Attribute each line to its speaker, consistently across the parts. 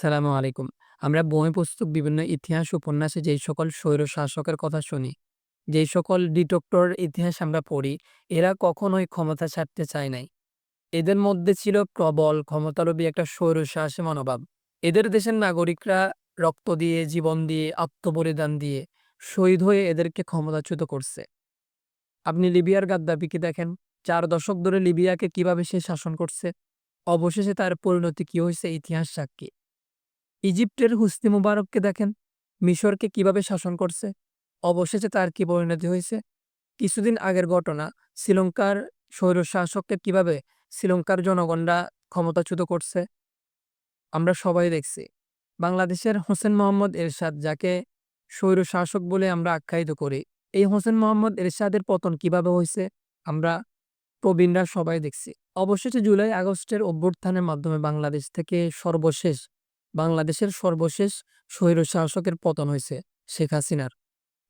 Speaker 1: আসসালামু আলাইকুম। আমরা বই পুস্তক বিভিন্ন ইতিহাস উপন্যাসে যেই সকল স্বৈর শাসকের কথা শুনি, যেই সকল ডিটেক্টর ইতিহাস আমরা পড়ি, এরা কখনোই ক্ষমতা ছাড়তে চায় নাই। এদের মধ্যে ছিল প্রবল ক্ষমতালোভী একটা স্বৈরশাসী মনোভাব। এদের দেশের নাগরিকরা রক্ত দিয়ে, জীবন দিয়ে, আত্মবলিদান দিয়ে, শহীদ হয়ে এদেরকে ক্ষমতাচ্যুত করছে। আপনি লিবিয়ার গাদ্দাফিকে দেখেন, চার দশক ধরে লিবিয়াকে কীভাবে সে শাসন করছে। অবশেষে তার পরিণতি কি হয়েছে ইতিহাস সাক্ষী। ইজিপ্টের হুসনি মুবারককে দেখেন, মিশরকে কীভাবে শাসন করছে। অবশেষে তার কি পরিণতি হয়েছে কিছুদিন আগের ঘটনা শ্রীলঙ্কার স্বৈরশাসককে কীভাবে শ্রীলঙ্কার জনগণরা ক্ষমতাচ্যুত করছে। আমরা সবাই দেখছি। বাংলাদেশের হোসেন মোহাম্মদ এরশাদ যাকে স্বৈরশাসক বলে আমরা আখ্যায়িত করি, এই হোসেন মোহাম্মদ এরশাদের পতন কীভাবে হইছে আমরা প্রবীণরা সবাই দেখছি। অবশেষে জুলাই আগস্টের অভ্যুত্থানের মাধ্যমে বাংলাদেশ থেকে সর্বশেষ বাংলাদেশের সর্বশেষ স্বৈরশাসকের পতন হইছে শেখ হাসিনার।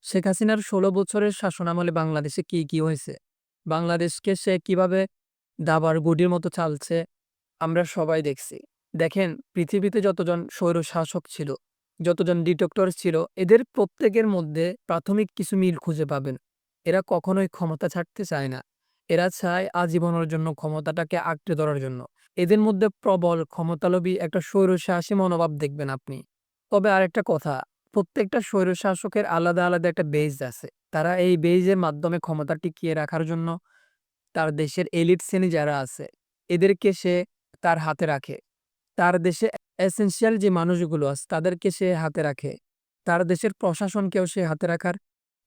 Speaker 1: শেখ হাসিনার ১৬ বছরের শাসনামলে বাংলাদেশে কি, কি হয়েছে? বাংলাদেশকে সে কীভাবে দাবার গুডির মতো চালছে আমরা সবাই দেখছি। দেখেন পৃথিবীতে যতজন স্বৈরশাসক ছিল, যতজন ডিটেক্টর ছিল, এদের প্রত্যেকের মধ্যে প্রাথমিক কিছু মিল খুঁজে পাবেন। এরা কখনোই ক্ষমতা ছাড়তে চায় না। এরা চায় আজীবনের জন্য ক্ষমতাটাকে আঁকড়ে ধরার জন্য। এদের মধ্যে প্রবল ক্ষমতালোভী একটা স্বৈরশাসী মনোভাব দেখবেন আপনি। তবে আর একটা কথা, প্রত্যেকটা স্বৈরশাসকের আলাদা, আলাদা একটা বেজ আছে। তারা এই বেইজের মাধ্যমে ক্ষমতা টিকিয়ে রাখার জন্য তার দেশের এলিট শ্রেণি যারা আছে, এদেরকে সে তার হাতে রাখে। তার দেশে এসেনশিয়াল যে মানুষগুলো আছে তাদেরকে সে হাতে রাখে। তার দেশের প্রশাসনকেও সে হাতে রাখার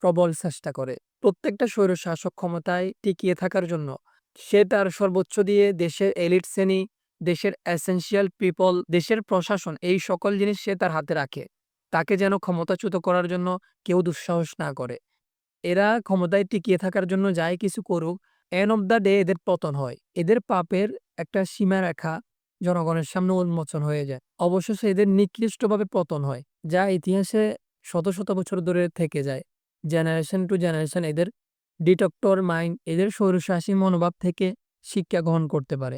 Speaker 1: প্রবল চেষ্টা করে। প্রত্যেকটা স্বৈরশাসক ক্ষমতায় টিকিয়ে থাকার জন্য সে তার সর্বোচ্চ দিয়ে দেশের এলিট শ্রেণি, দেশের এসেনশিয়াল পিপল, দেশের প্রশাসন এই সকল জিনিস সে তার হাতে রাখে। তাকে যেন ক্ষমতাচ্যুত করার জন্য কেউ দুঃসাহস না করে। এরা ক্ষমতায় টিকিয়ে থাকার জন্য যাই কিছু করুক, এন অফ দ্য ডে এদের পতন হয়। এদের পাপের একটা সীমারেখা জনগণের সামনে উন্মোচন হয়ে যায়। অবশেষে এদের নিকৃষ্টভাবে পতন হয়। যা ইতিহাসে শত, শত বছর ধরে থেকে যায়। জেনারেশন টু জেনারেশন এদের ডিটেক্টর মাইন্ড এদের স্বৈরশাসী মনোভাব থেকে শিক্ষা গ্রহণ করতে পারে।